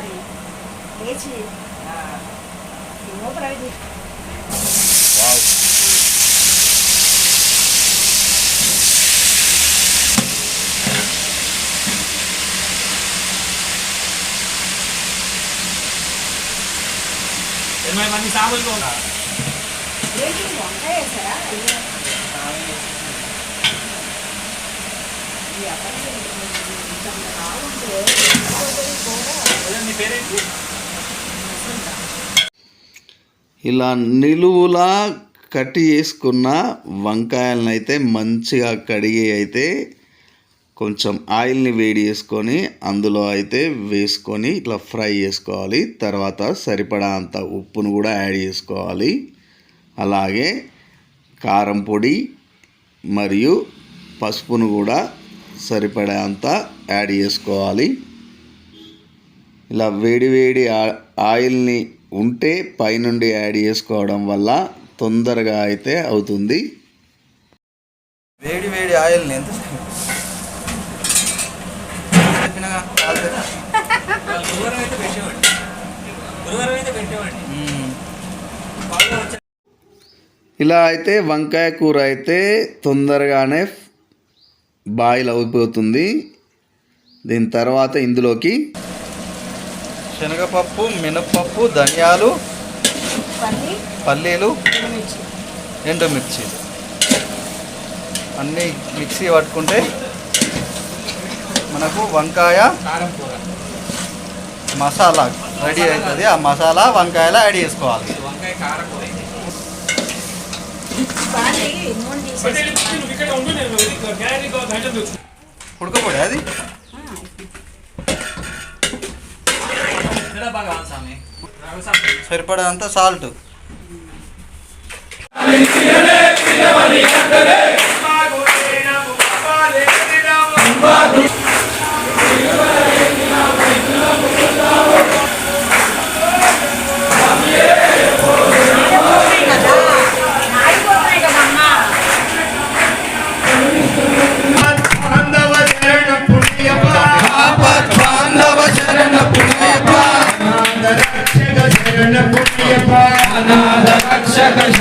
మరి లేచి లోపల అవి వావ్ ఎనభై మంది సాములు ఉన్నారు ఏంటి వంకాయ వేసారా అయ్యో ఈ అబ్బాయి పేరేంటి ఇలా నిలువులా కట్ చేసుకున్న వంకాయలను అయితే మంచిగా కడిగి అయితే కొంచెం ఆయిల్ని వేడి చేసుకొని అందులో అయితే వేసుకొని ఇట్లా ఫ్రై చేసుకోవాలి. తర్వాత సరిపడా అంత ఉప్పును కూడా యాడ్ చేసుకోవాలి. అలాగే కారం పొడి మరియు పసుపును కూడా సరిపడా అంత యాడ్ చేసుకోవాలి. ఇలా వేడి వేడి ఆ- ఆయిల్ని ఉంటే పైనుండి యాడ్ చేసుకోవడం వల్ల తొందరగా అయితే అవుతుంది. వేడి వేడి ఆయిల్ని ఎంత ఇలా అయితే వంకాయ కూర అయితే తొందరగానే బాయిల్ అయిపోతుంది. దీని తర్వాత ఇందులోకి శనగపప్పు మినప్పప్పు ధనియాలు పల్లి పల్లీలు మిర్చి ఎండుమిర్చి. అన్నీ మిక్సీ పట్టుకుంటే మనకు వంకాయ మసాలా రెడీ అవుతుంది. ఆ మసాలా వంకాయలో యాడ్ చేసుకోవాలి. ఉడకపోయి అది? ఇక్కడ స్వామి సరిపడంత సాల్ట్.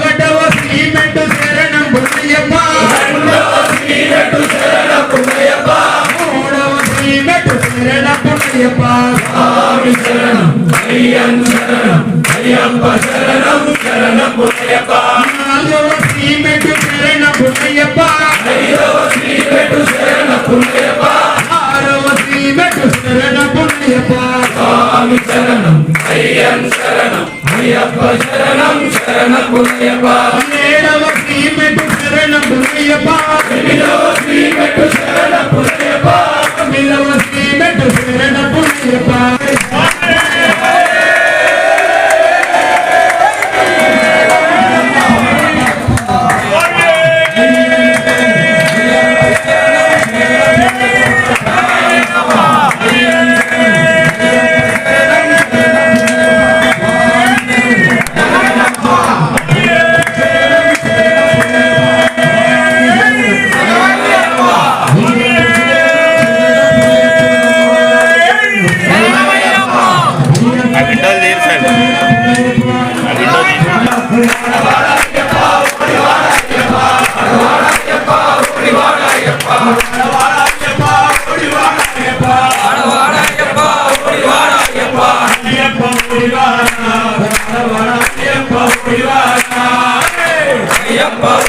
గడవ శ్రీమెట్టు శరణం పుణ్యప్ప మూడవ శ్రీమెట్టు శరణం పుణ్యప్ప స్వామి శరణం అయ్యన్ శరణం అయ్యప్ప శరణం శరణం పుణ్యప్ప నాలుగవ శ్రీమెట్టు శరణం పుణ్యప్ప శరణ